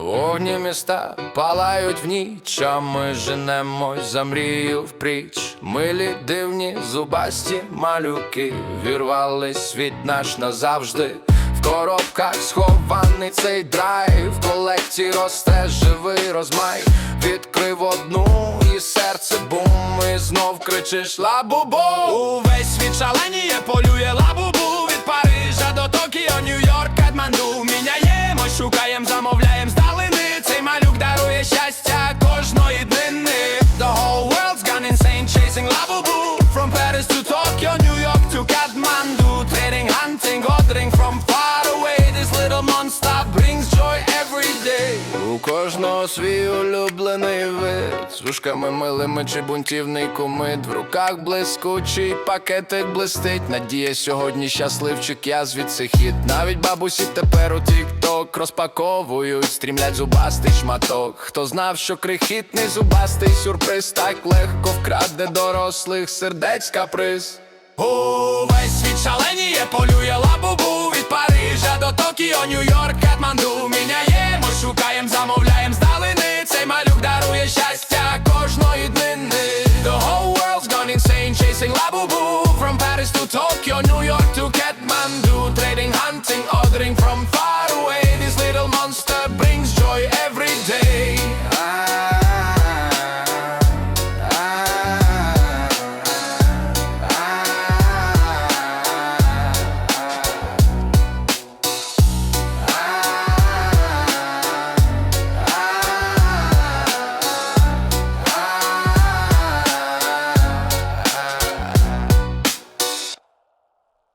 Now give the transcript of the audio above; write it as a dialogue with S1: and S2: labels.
S1: Вогні міста палають в ніч, а ми женемось за мрію впріч. Милі дивні зубасті малюки вірвали світ наш назавжди. В коробках схований цей драйв, в колекції росте живий розмай. Відкрив одну знов кричиш лабубу. Увесь світ шаленіє, полює лабубу! Від Парижа до Токіо, Нью-Йорк, Катманду. Міняємо, шукаєм, замовляєм здалини. Цей малюк дарує щастя кожної днини. The whole world's gone insane chasing лабубу! From Paris to Tokyo, кожного свій улюблений вид. З вушками милими чи бунтівний кумит В руках блискучий пакетик блистить. Надія сьогодні щасливчик, я звідси хід. Навіть бабусі тепер у тік-ток розпаковують. Стрімлять зубастий шматок. Хто знав, що крихітний зубастий сюрприз Так легко вкраде дорослих сердець каприз. Увесь світ шаленіє, полює лабубу. Від Парижа до Токіо, Нью-Йорк, шукаєм, замовляєм здалини. Цей малюк дарує щастя кожної днини. The whole world's gone insane, chasing la boo